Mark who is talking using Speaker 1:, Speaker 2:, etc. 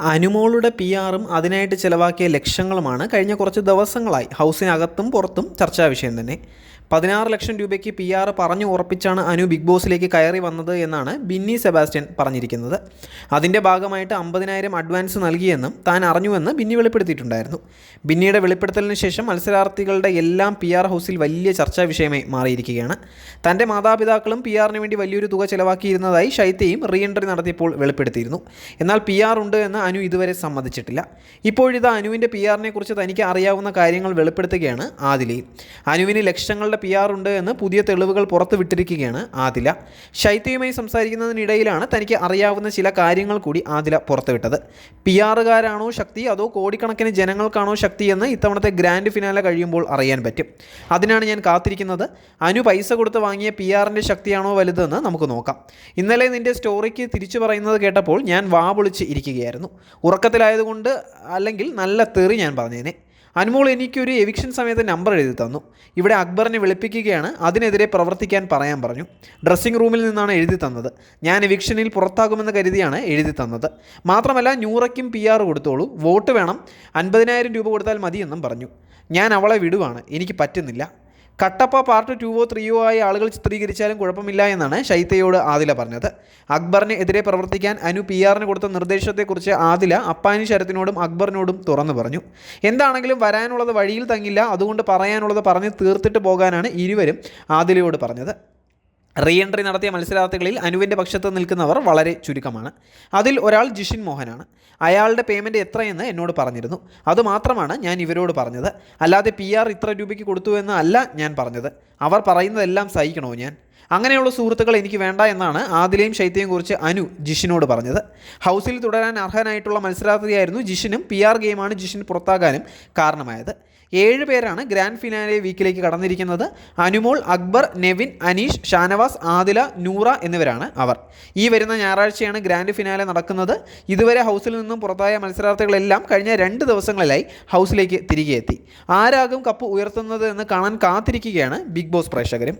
Speaker 1: അനുമോളുടെ പി ആറും അതിനായിട്ട് ചിലവാക്കിയ ലക്ഷങ്ങളുമാണ് കഴിഞ്ഞ കുറച്ച് ദിവസങ്ങളായി ഹൗസിനകത്തും പുറത്തും ചർച്ചാ വിഷയം തന്നെ. പതിനാറ് ലക്ഷം രൂപയ്ക്ക് പി ആർ പറഞ്ഞു ഉറപ്പിച്ചാണ് അനു ബിഗ് ബോസിലേക്ക് കയറി വന്നത് എന്നാണ് ബിന്നി സെബാസ്റ്റ്യൻ പറഞ്ഞിരിക്കുന്നത്. അതിന്റെ ഭാഗമായിട്ട് അമ്പതിനായിരം അഡ്വാൻസ് നൽകിയെന്നും താൻ അറിഞ്ഞുവെന്ന് ബിന്നി വെളിപ്പെടുത്തിയിട്ടുണ്ടായിരുന്നു. ബിന്നിയുടെ വെളിപ്പെടുത്തലിന് ശേഷം മത്സരാർത്ഥികളുടെ എല്ലാം പി ആർ ഹൗസിൽ വലിയ ചർച്ചാ വിഷയമായി മാറിയിരിക്കുകയാണ്. തന്റെ മാതാപിതാക്കളും പി ആറിന് വേണ്ടി വലിയൊരു തുക ചിലവാക്കിയിരുന്നതായി ശൈത്യയും റീ എൻട്രി നടത്തിയപ്പോൾ വെളിപ്പെടുത്തിയിരുന്നു. എന്നാൽ പി ആർ ഉണ്ട് എന്ന് അനു ഇതുവരെ സമ്മതിച്ചിട്ടില്ല. ഇപ്പോഴിത് അനുവിന്റെ പി ആറിനെ കുറിച്ച് തനിക്ക് അറിയാവുന്ന കാര്യങ്ങൾ വെളിപ്പെടുത്തുകയാണ് ആദിലി. അനുവിന് ലക്ഷങ്ങളുടെ പി ആർ ഉണ്ട് എന്ന് പുതിയ തെളിവുകൾ പുറത്തുവിട്ടിരിക്കുകയാണ് ആദില. ശൈത്യയുമായി സംസാരിക്കുന്നതിനിടയിലാണ് തനിക്ക് അറിയാവുന്ന ചില കാര്യങ്ങൾ കൂടി ആദില പുറത്തുവിട്ടത്. പി ആറുകാരാണോ ശക്തി? അതോ കോടിക്കണക്കിന് ജനങ്ങൾക്കാണോ ശക്തി എന്ന് ഇത്തവണത്തെ ഗ്രാൻഡ് ഫിനാലെ കഴിയുമ്പോൾ അറിയാൻ പറ്റും. അതിനാണ് ഞാൻ കാത്തിരിക്കുന്നത്. അനു പൈസ കൊടുത്ത് വാങ്ങിയ പി ആറിന്റെ ശക്തിയാണോ വലുതെന്ന് നമുക്ക് നോക്കാം. ഇന്നലെ നിന്റെ സ്റ്റോറിക്ക് തിരിച്ചു പറയുന്നത് കേട്ടപ്പോൾ ഞാൻ വാ പൊളിച്ച് ഇരിക്കുകയായിരുന്നു. ഉറക്കത്തിലായതുകൊണ്ട് അല്ലെങ്കിൽ നല്ല തെറി ഞാൻ പറഞ്ഞേനെ. അനുമോൾ എനിക്കൊരു എവിക്ഷൻ സമയത്ത് നമ്പർ എഴുതി തന്നു. ഇവിടെ അക്ബറിനെ വിളിപ്പിക്കുകയാണ്. അതിനെതിരെ പ്രവർത്തിക്കാൻ പറയാൻ പറഞ്ഞു. ഡ്രസ്സിംഗ് റൂമിൽ നിന്നാണ് എഴുതി തന്നത്. ഞാൻ എവിക്ഷനിൽ പുറത്താകുമെന്ന് കരുതിയാണ് എഴുതി തന്നത്. മാത്രമല്ല നൂറയ്ക്കും പി ആർ കൊടുത്തോളൂ. വോട്ട് വേണം. അൻപതിനായിരം രൂപ കൊടുത്താൽ മതിയെന്നും പറഞ്ഞു. ഞാൻ അവളെ വിടുവാണ്. എനിക്ക് പറ്റുന്നില്ല. കട്ടപ്പ പാർട്ട് ടുവോ ത്രീയോ ആയ ആളുകൾ ചിത്രീകരിച്ചാലും കുഴപ്പമില്ല എന്നാണ് ശൈത്യയോട് ആദില പറഞ്ഞത്. അക്ബറിന് എതിരെ പ്രവർത്തിക്കാൻ അനു പി ആറിന് കൊടുത്ത നിർദ്ദേശത്തെക്കുറിച്ച് ആദില അപ്പാനി ശരത്തിനോടും അക്ബറിനോടും തുറന്നു പറഞ്ഞു. എന്താണെങ്കിലും വരാനുള്ളത് വഴിയിൽ തങ്ങില്ല അതുകൊണ്ട് പറയാനുള്ളത് പറഞ്ഞ് തീർത്തിട്ട് പോകാനാണ് ഇരുവരും ആദിലയോട് പറഞ്ഞത്. റീ എൻട്രി നടത്തിയ മത്സരാർത്ഥികളിൽ അനുവിന്റെ പക്ഷത്ത് നിൽക്കുന്നവർ വളരെ ചുരുക്കമാണ്. അതിൽ ഒരാൾ ജിഷിൻ മോഹനാണ്. അയാളുടെ പേയ്മെന്റ് എത്രയെന്ന് എന്നോട് പറഞ്ഞിരുന്നു. അതുമാത്രമാണ് ഞാൻ ഇവരോട് പറഞ്ഞത്. അല്ലാതെ പി ആർ ഇത്ര രൂപയ്ക്ക് കൊടുത്തു എന്ന് അല്ല ഞാൻ പറഞ്ഞത്. അവർ പറയുന്നതെല്ലാം സഹിക്കണോ ഞാൻ? അങ്ങനെയുള്ള സുഹൃത്തുക്കൾ എനിക്ക് വേണ്ട എന്നാണ് ആദിലയും ശൈത്യയും കുറിച്ച് അനു ജിഷിനോട് പറഞ്ഞത്. ഹൗസിൽ തുടരാൻ അർഹനായിട്ടുള്ള മത്സരാർത്ഥിയായിരുന്നു ജിഷിനും പി ആർ ഗെയിമാണ് ജിഷിൻ പുറത്താകാനും കാരണമായത്. ഏഴ് പേരാണ് ഗ്രാൻഡ് ഫിനാലെ വീക്കിലേക്ക് കടന്നിരിക്കുന്നത്. അനുമോൾ അക്ബർ നെവിൻ അനീഷ് ഷാനവാസ് ആദില നൂറ എന്നിവരാണ് അവർ. ഈ വരുന്ന ഞായറാഴ്ചയാണ് ഗ്രാൻഡ് ഫിനാലെ നടക്കുന്നത്. ഇതുവരെ ഹൗസിൽ നിന്നും പുറത്തായ മത്സരാർത്ഥികളെല്ലാം കഴിഞ്ഞ രണ്ട് ദിവസങ്ങളിലായി ഹൗസിലേക്ക് തിരികെ എത്തി ആരാകും കപ്പ് ഉയർത്തുന്നത് എന്ന് കാണാൻ കാത്തിരിക്കുകയാണ് ബിഗ് ബോസ് പ്രേക്ഷകരും.